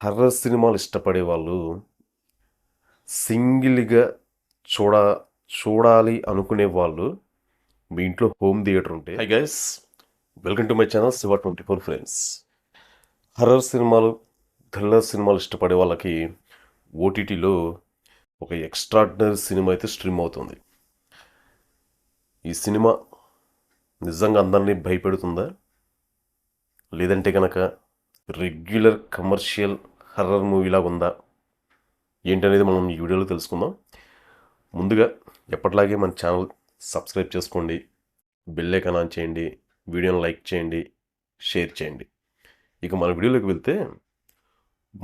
Horror సినిమాలు ఇష్టపడే వాళ్ళు సింగిల్గా చూడ చూడాలి అనుకునే వాళ్ళు మీ ఇంట్లో హోమ్ థియేటర్ ఉంటే hi guys welcome to my channel Shiva twenty four friends horror సినిమాలు థ్రిల్లర్ సినిమాలు ఇష్టపడే వాళ్ళకి ఓటీటీలో ఒక ఎక్స్ట్రాడినరీ సినిమా అయితే స్ట్రీమ్ అవుతుంది. ఈ సినిమా నిజంగా అందరినీ భయపెడుతుందా? లేదంటే కనుక రెగ్యులర్ కమర్షియల్ హర్రర్ మూవీలాగా ఉందా? ఏంటనేది మనం ఈ వీడియోలో తెలుసుకుందాం. ముందుగా ఎప్పటిలాగే మన ఛానల్ సబ్స్క్రైబ్ చేసుకోండి బెల్ ఐకాన్ ఆన్ చేయండి వీడియోని లైక్ చేయండి షేర్ చేయండి. ఇక మన వీడియోలోకి వెళ్తే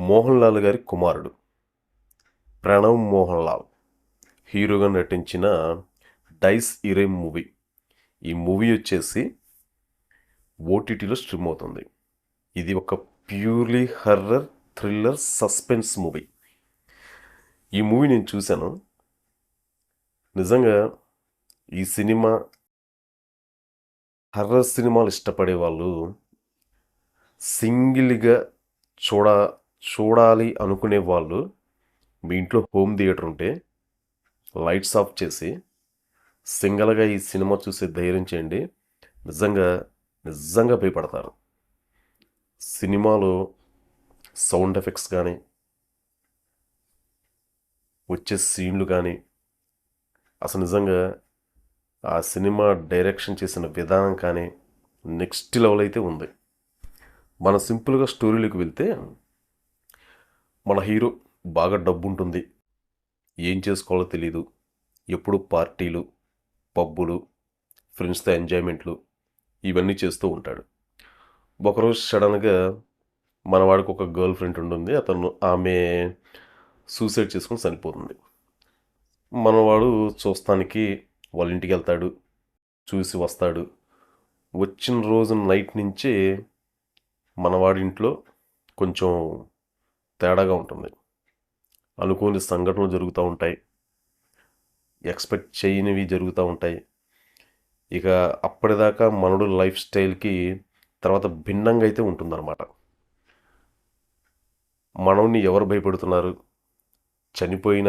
మోహన్ లాల్ గారి కుమారుడు ప్రణవ్ మోహన్ లాల్ హీరోగా నటించిన డైస్ ఇరే మూవీ. ఈ మూవీ వచ్చేసి ఓటీటీలో స్ట్రీమ్ అవుతుంది. ఇది ఒక purely horror thriller suspense movie. ఈ మూవీ నేను చూశాను. నిజంగా ఈ సినిమా హర్రర్ సినిమాలు ఇష్టపడే వాళ్ళు సింగిల్గా చూడ చూడాలి అనుకునే వాళ్ళు మీ ఇంట్లో హోమ్ థియేటర్ ఉంటే లైట్స్ ఆఫ్ చేసి సింగిల్గా ఈ సినిమా చూసే ధైర్యం చేయండి. నిజంగా నిజంగా భయపడతారు. సినిమాలో సౌండ్ ఎఫెక్ట్స్ కానీ వచ్చే సీన్లు కానీ అసలు నిజంగా ఆ సినిమా డైరెక్షన్ చేసిన విధానం కానీ నెక్స్ట్ లెవెల్ అయితే ఉంది. మన సింపుల్గా స్టోరీలోకి వెళ్తే మన హీరో బాగా డబ్బు ఉంటుంది ఏం చేసుకోవాలో తెలీదు. ఎప్పుడు పార్టీలు పబ్బులు ఫ్రెండ్స్తో ఎంజాయ్మెంట్లు ఇవన్నీ చేస్తూ ఉంటాడు. ఒకరోజు సడన్గా మనవాడికి ఒక గర్ల్ ఫ్రెండ్ ఉంటుంది అతను ఆమె సూసైడ్ చేసుకుని చనిపోతుంది. మనవాడు చూస్తానికి వాళ్ళ ఇంటికి వెళ్తాడు చూసి వస్తాడు. వచ్చిన రోజు నైట్ నుంచే మనవాడి ఇంట్లో కొంచెం తేడాగా ఉంటుంది. అనుకోని సంఘటనలు జరుగుతూ ఉంటాయి. ఎక్స్పెక్ట్ చేయనివి జరుగుతూ ఉంటాయి. ఇక అప్పటిదాకా మనడు లైఫ్ స్టైల్కి తర్వాత భిన్నంగా అయితే ఉంటుందన్నమాట. మనల్ని ఎవరు భయపెడుతున్నారు? చనిపోయిన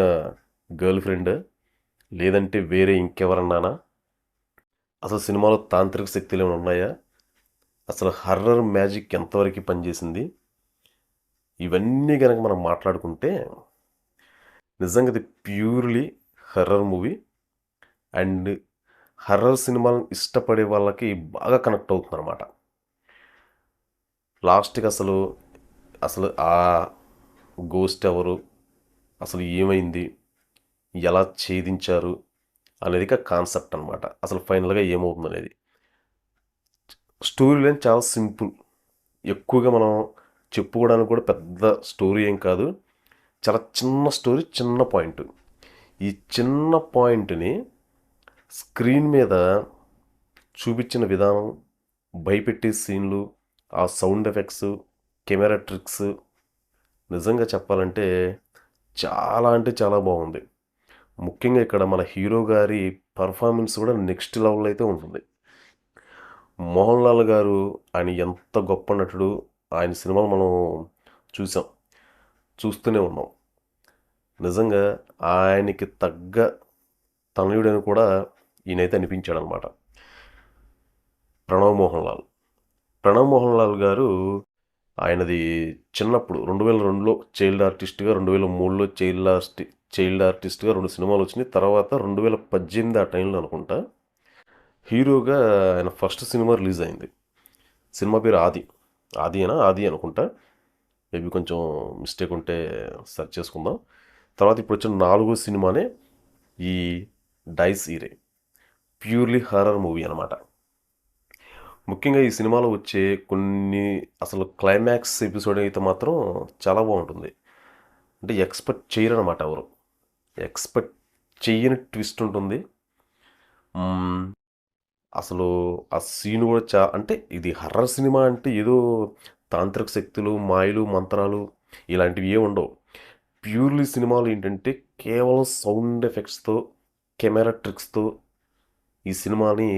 గర్ల్ ఫ్రెండ్ లేదంటే వేరే ఇంకెవరన్నానా? అసలు సినిమాలో తాంత్రిక శక్తులు ఏమైనా ఉన్నాయా? అసలు హర్రర్ మ్యాజిక్ ఎంతవరకు పనిచేసింది? ఇవన్నీ కనుక మనం మాట్లాడుకుంటే నిజంగా ఇది purely horror movie. And horror సినిమాలను ఇష్టపడే వాళ్ళకి బాగా కనెక్ట్ అవుతుందన్నమాట. లాస్ట్కి అసలు అసలు ఆ గోస్ట్ ఎవరు? అసలు ఏమైంది? ఎలా ఛేదించారు? అనేది కాన్సెప్ట్ అనమాట అసలు ఫైనల్గా ఏమవుతుంది అనేది స్టోరీ లైన్ చాలా సింపుల్. ఎక్కువగా మనం చెప్పుకోవడానికి కూడా పెద్ద స్టోరీ ఏం కాదు. చాలా చిన్న స్టోరీ చిన్న పాయింట్. ఈ చిన్న పాయింట్ని స్క్రీన్ మీద చూపించిన విధానం భయపెట్టే సీన్లు ఆ సౌండ్ ఎఫెక్ట్స్ కెమెరా ట్రిక్స్ నిజంగా చెప్పాలంటే చాలా అంటే చాలా బాగుంది. ముఖ్యంగా ఇక్కడ మన హీరో గారి పర్ఫార్మెన్స్ కూడా నెక్స్ట్ లెవెల్ అయితే ఉంటుంది. మోహన్ లాల్ గారు ఆయన ఎంత గొప్ప నటుడు ఆయన సినిమాలు మనం చూసాం చూస్తూనే ఉన్నాం. నిజంగా ఆయనకి తగ్గ తనయుడని కూడా ఈయనైతే అనిపించాడనమాట. ప్రణవ్ మోహన్ లాల్. ప్రణవ్ మోహన్ లాల్ గారు ఆయనది చిన్నప్పుడు రెండు వేల రెండులో చైల్డ్ ఆర్టిస్ట్గా రెండు వేల మూడులో చైల్డ్ ఆర్టి చైల్డ్ ఆర్టిస్ట్గా రెండు సినిమాలు వచ్చినాయి. తర్వాత రెండు వేల పద్దెనిమిది ఆ టైంలో అనుకుంటా హీరోగా ఆయన ఫస్ట్ సినిమా రిలీజ్ అయింది. సినిమా పేరు ఆది. ఆది అయినా ఆది అనుకుంటా. మేబీ కొంచెం మిస్టేక్ ఉంటే సెర్చ్ చేసుకుందాం. తర్వాత ఇప్పుడు వచ్చిన నాలుగో సినిమానే ఈ డైస్ ఈరే ప్యూర్లీ హర్రర్ మూవీ అనమాట ముఖ్యంగా ఈ సినిమాలో వచ్చే కొన్ని అసలు క్లైమాక్స్ ఎపిసోడ్ అయితే మాత్రం చాలా బాగుంటుంది. అంటే ఎక్స్పెక్ట్ చేయరనమాట ఎవరు. ఎక్స్పెక్ట్ చేయని ట్విస్ట్ ఉంటుంది. అసలు ఆ సీన్ కూడా చా అంటే ఇది హర్రర్ సినిమా అంటే ఏదో తాంత్రిక శక్తులు మాయలు మంత్రాలు ఇలాంటివి ఏ ఉండవు. ప్యూర్లీ సినిమాలు ఏంటంటే కేవలం సౌండ్ ఎఫెక్ట్స్తో కెమెరా ట్రిక్స్తో ఈ సినిమాని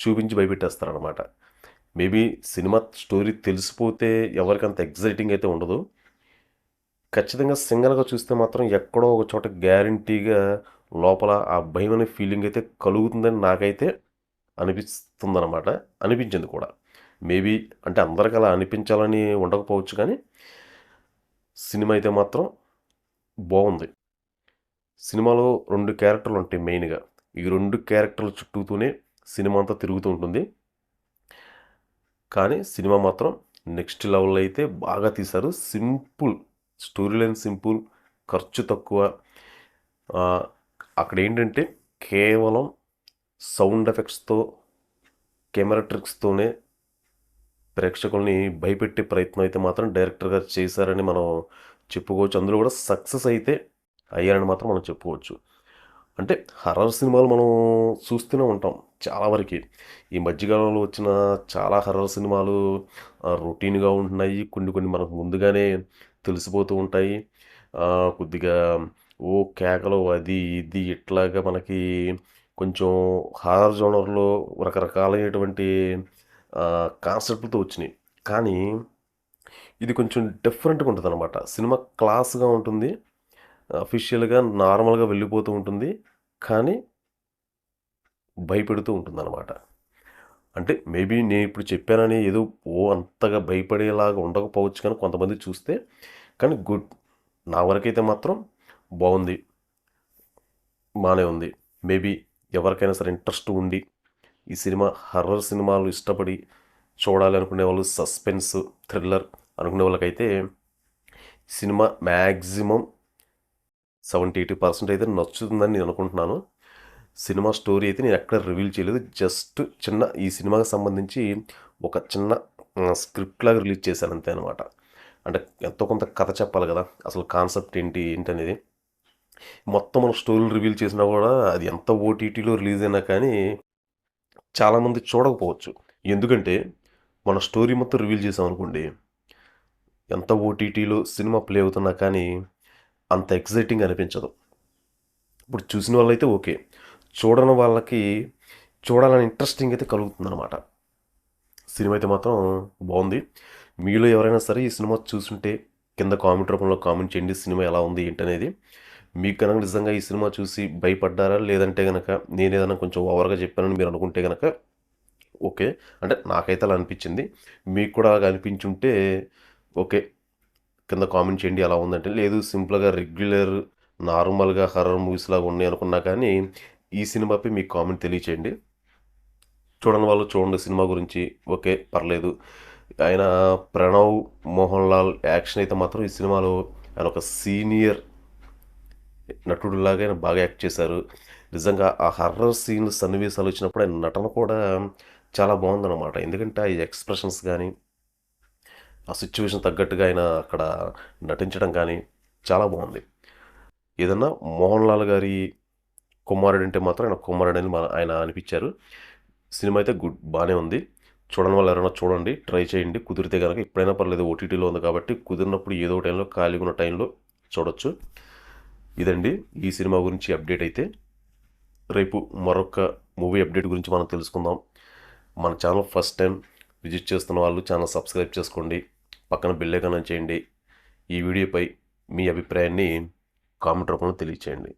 చూపించి భయపెట్టేస్తారనమాట మేబీ సినిమా స్టోరీ తెలిసిపోతే ఎవరికంత ఎగ్జైటింగ్ అయితే ఉండదు. ఖచ్చితంగా సింగల్గా చూస్తే మాత్రం ఎక్కడో ఒక చోట గ్యారంటీగా లోపల ఆ భయం అనే ఫీలింగ్ అయితే కలుగుతుందని నాకైతే అనిపిస్తుందన్నమాట. అనిపించింది కూడా. మేబీ అంటే అందరికి అలా అనిపించాలని ఉండకపోవచ్చు కానీ సినిమా అయితే మాత్రం బాగుంది. సినిమాలో రెండు క్యారెక్టర్లు ఉంటాయి మెయిన్గా. ఈ రెండు క్యారెక్టర్ల చుట్టూతోనే సినిమా అంతా తిరుగుతూ ఉంటుంది. కానీ సినిమా మాత్రం నెక్స్ట్ లెవెల్ అయితే బాగా తీశారు. సింపుల్ స్టోరీ లైన్ సింపుల్ ఖర్చు తక్కువ. అక్కడ ఏంటంటే కేవలం సౌండ్ ఎఫెక్ట్స్తో కెమెరా ట్రిక్స్తోనే ప్రేక్షకుల్ని భయపెట్టే ప్రయత్నం అయితే మాత్రం డైరెక్టర్ గారు చేశారని మనం చెప్పుకోవచ్చు. అందులో కూడా సక్సెస్ అయితే అయ్యారని మాత్రం మనం చెప్పుకోవచ్చు. అంటే హర్రర్ సినిమాలు మనం చూస్తూనే ఉంటాం. చాలా వరకు. ఈ మధ్యకాలంలో వచ్చిన చాలా హర్రర్ సినిమాలు రొటీన్గా ఉంటున్నాయి. కొన్ని కొన్ని మనకు ముందుగానే తెలిసిపోతూ ఉంటాయి. కొద్దిగా ఓ కేకలు అది ఇది ఇట్లాగా మనకి కొంచెం హారర్ జోనర్లో రకరకాలైనటువంటి కాన్సెప్ట్తో వచ్చినాయి. కానీ ఇది కొంచెం డిఫరెంట్గా ఉంటుంది అనమాట సినిమా క్లాస్గా ఉంటుంది అఫీషియల్గా నార్మల్గా వెళ్ళిపోతూ ఉంటుంది. కానీ భయపెడుతూ ఉంటుందన్నమాట. అంటే మేబీ నేను ఇప్పుడు చెప్పానని ఏదో ఓ అంతగా భయపడేలాగా ఉండకపోవచ్చు కానీ కొంతమంది చూస్తే కానీ గుడ్. నా వరకైతే మాత్రం బాగుంది. బాగానే ఉంది. మేబీ ఎవరికైనా సరే ఇంట్రెస్ట్ ఉండి ఈ సినిమా హర్రర్ సినిమాలు ఇష్టపడి చూడాలి అనుకునే వాళ్ళు సస్పెన్స్ థ్రిల్లర్ అనుకునే వాళ్ళకైతే cinema maximum seventy eighty percent అయితే నచ్చుతుందని నేను అనుకుంటున్నాను. సినిమా స్టోరీ అయితే నేను ఎక్కడ రివీల్ చేయలేదు. జస్ట్ చిన్న ఈ సినిమాకి సంబంధించి ఒక చిన్న స్క్రిప్ట్ లాగా రిలీజ్ చేశాను అంతే అనమాట అంటే ఎంతో కొంత కథ చెప్పాలి కదా. అసలు కాన్సెప్ట్ ఏంటి ఏంటి అనేది మొత్తం మనం స్టోరీలు రివీల్ చేసినా కూడా అది ఎంత ఓటీటీలో రిలీజ్ అయినా కానీ చాలామంది చూడకపోవచ్చు. ఎందుకంటే మన స్టోరీ మొత్తం రివీల్ చేసాం అనుకోండి ఎంత ఓటీటీలో సినిమా ప్లే అవుతున్నా కానీ అంత ఎక్సైటింగ్ అనిపించదు. ఇప్పుడు చూసిన వాళ్ళైతే ఓకే. చూడని వాళ్ళకి చూడాలని ఇంట్రెస్టింగ్ అయితే కలుగుతుంది అనమాట సినిమా అయితే మాత్రం బాగుంది. మీలో ఎవరైనా సరే ఈ సినిమా చూసుంటే కింద కామెంట్ రూపంలో కామెంట్ చేయండి సినిమా ఎలా ఉంది ఏంటనేది. మీకు కనుక నిజంగా ఈ సినిమా చూసి భయపడ్డారా? లేదంటే కనుక నేను ఏదైనా కొంచెం ఓవర్గా చెప్పానని మీరు అనుకుంటే కనుక ఓకే. అంటే నాకైతే అలా అనిపించింది. మీకు కూడా అలా అనిపించుంటే ఓకే. కింద కామెంట్ చేయండి ఎలా ఉందంటే లేదు సింపుల్గా రెగ్యులర్ నార్మల్గా హర్రర్ మూవీస్ లాగా ఉన్నాయి అనుకున్నా కానీ ఈ సినిమాపై మీకు కామెంట్ తెలియచేయండి. చూడని వాళ్ళు చూడండి సినిమా గురించి. ఓకే పర్లేదు. ఆయన ప్రణవ్ మోహన్ లాల్ యాక్షన్ అయితే మాత్రం ఈ సినిమాలో ఆయన ఒక సీనియర్ నటుడులాగా ఆయన బాగా యాక్ట్ చేశారు. నిజంగా ఆ హర్రర్ సీన్ సన్నివేశాలు వచ్చినప్పుడు ఆయన నటన కూడా చాలా బాగుందన్నమాట. ఎందుకంటే ఆ ఎక్స్ప్రెషన్స్ కానీ ఆ సిచ్యువేషన్ తగ్గట్టుగా ఆయన అక్కడ నటించడం కానీ చాలా బాగుంది. ఏదన్నా మోహన్ లాల్ గారి కుమారుడు అంటే మాత్రం ఆయన కుమారుడు అని మన- ఆయన అనిపించారు. సినిమా అయితే గుడ్ బాగానే ఉంది. చూడని వాళ్ళు ఎవరైనా చూడండి ట్రై చేయండి. కుదిరితే కనుక ఎప్పుడైనా పర్లేదు ఓటీటీలో ఉంది కాబట్టి కుదిరినప్పుడు ఏదో టైంలో ఖాళీగా ఉన్న టైంలో చూడొచ్చు. ఇదండి ఈ సినిమా గురించి అప్డేట్ అయితే. రేపు మరొక మూవీ అప్డేట్ గురించి మనం తెలుసుకుందాం. మన ఛానల్ ఫస్ట్ టైం విజిట్ చేస్తున్న వాళ్ళు ఛానల్ సబ్స్క్రైబ్ చేసుకోండి. పక్కన బిల్లే కనెక్ట్ చేయండి. ఈ వీడియోపై మీ అభిప్రాయాన్ని కామెంట్ రూపంలో తెలియచేయండి.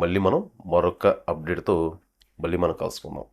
మళ్ళీ మనం మరొక అప్డేట్తో మళ్ళీ మనం కలుసుకుందాం.